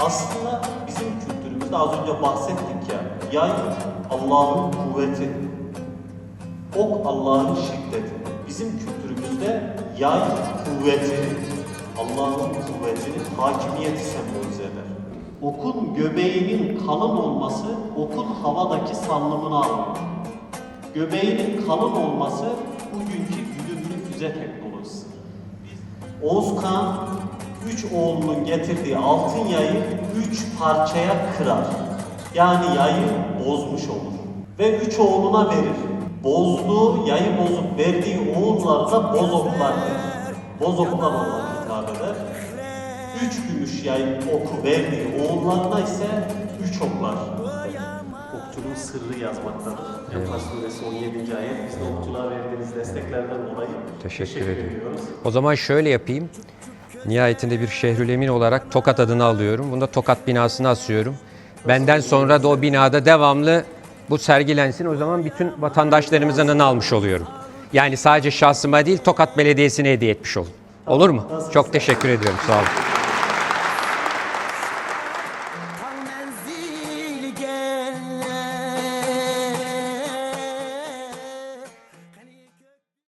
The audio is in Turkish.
Aslında bizim kültürümüzde az önce bahsettik ya, yay Allah'ın kuvveti, ok Allah'ın şiddeti. Bizim kültürümüzde yay kuvveti, Allah'ın kuvvetini, hakimiyeti sembolize eder. Okun göbeğinin kalın olması, okun havadaki sallımını alıyor. Göbeğinin kalın olması bugünkü güdümlü füze teknolojisi. Oğuz Kağan üç oğlunun getirdiği altın yayı üç parçaya kırar. Yani yayı bozmuş olur. Ve üç oğluna verir. Bozduğu, yayı bozup verdiği oğullara da bozoklar der. Bozoklar olarak hitap eder. Üç gümüş yay oku verdiği oğullarına ise üç oklar. Okçunun sırrı yazmaktadır. Enfal suresi 17. ayet. Biz de okçuluğa verdiğiniz desteklerden dolayı Teşekkür ederim. ediyoruz. O zaman şöyle yapayım. Nihayetinde bir şehrül emin olarak Tokat adını alıyorum. Bunu da Tokat binasına asıyorum. Benden sonra da o binada devamlı bu sergilensin. O zaman bütün vatandaşlarımızın anını almış oluyorum. Yani sadece şahsıma değil Tokat Belediyesi'ne hediye etmiş olun. Olur mu? Çok teşekkür ediyorum. Sağ olun.